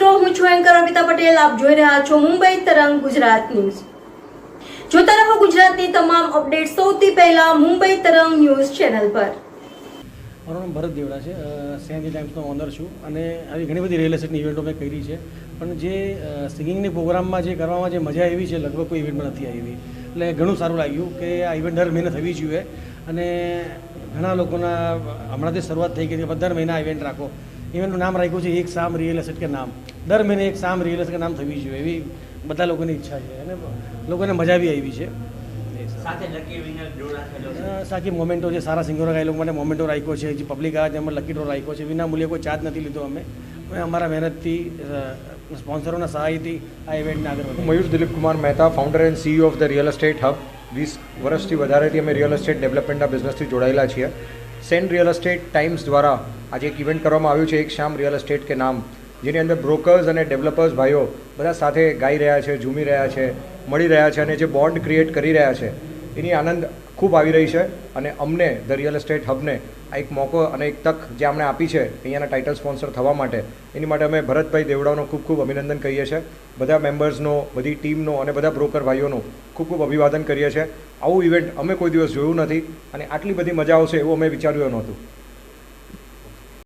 મિત્રો, હું છું એન્કર અમિતા પટેલ. આપ જોઈ રહ્યા છો મુંબઈ તરંગ ગુજરાત ન્યૂઝ. જોતા રહો ગુજરાતની તમામ અપડેટ સૌથી પહેલા મુંબઈ તરંગ ન્યૂઝ ચેનલ પર. મારું નામ ભરત દેવડા છે. સેન્જી ટાઈમ્સનો ઓનર છું અને આવી ઘણી બધી રિયલ એસ્ટેટની ઇવેન્ટો મેં કરી છે. પણ જે સિંગિંગની પ્રોગ્રામમાં જે કરવામાં જે મજા આવી છે, લગભગ કોઈ ઇવેન્ટમાં નથી આવી. એટલે ઘણું સારું લાગ્યું કે આ ઇવેન્ટ દર મહિને થવી જોઈએ. અને ઘણા લોકોના, હમણાંથી શરૂઆત થઈ ગઈ છે દર મહિના ઇવેન્ટ રાખો. ઇવેન્ટનું નામ રાખ્યું છે એક સામ રિયલ એસ્ટેટ કે નામ. દર મહિને એક સામ રિયલ એસ્ટેટ કે નામ થવી જોઈએ એવી બધા લોકોની ઈચ્છા છે અને લોકોને મજા બી આવી છે. સાકી મોમેન્ટો છે. સારા સિંગરો એ લોકો માટે મોમેન્ટો રાખ્યો છે જે પબ્લિક આવે તેમાં લકી ડ્રો રાખ્યો છે વિના મૂલ્યે કોઈ ચાર્જ નથી લીધો અમે. અમે અમારા મહેનતથી સ્પોન્સરોના સહાયથી આ ઇવેન્ટને આગળ હું Mayur Dilip Kumar Mehta founder and CEO of the real estate hub વીસ વર્ષથી વધારેથી અમે રિયલ એસ્ટેટ ડેવલપમેન્ટના બિઝનેસથી જોડાયેલા છીએ. સેન્ટ રિયલ એસ્ટેટ ટાઈમ્સ દ્વારા આજે એક ઇવેન્ટ કરવામાં આવ્યું છે, એક શામ રિયલ એસ્ટેટ કે નામ, જેની અંદર બ્રોકર્સ અને ડેવલપર્સ ભાઈઓ બધા સાથે ગાઈ રહ્યા છે, ઝૂમી રહ્યા છે, મળી રહ્યા છે અને જે બોન્ડ ક્રિએટ કરી રહ્યા છે એની આનંદ ખૂબ આવી રહી છે અને અમને, ધ રિયલ એસ્ટેટ હબને, આ એક મોકો અને એક તક જે અમને આપી છે અહીંયાના ટાઇટલ સ્પોન્સર થવા માટે, એની માટે અમે ભરતભાઈ દેવડાનો ખૂબ ખૂબ અભિનંદન કહીએ છીએ. બધા મેમ્બર્સનો, બધી ટીમનો અને બધા બ્રોકર ભાઈઓનું ખૂબ ખૂબ અભિવાદન કરીએ છીએ. આવું ઇવેન્ટ અમે કોઈ દિવસ જોયું નથી અને આટલી બધી મજા આવશે એવું અમે વિચાર્યું નહોતું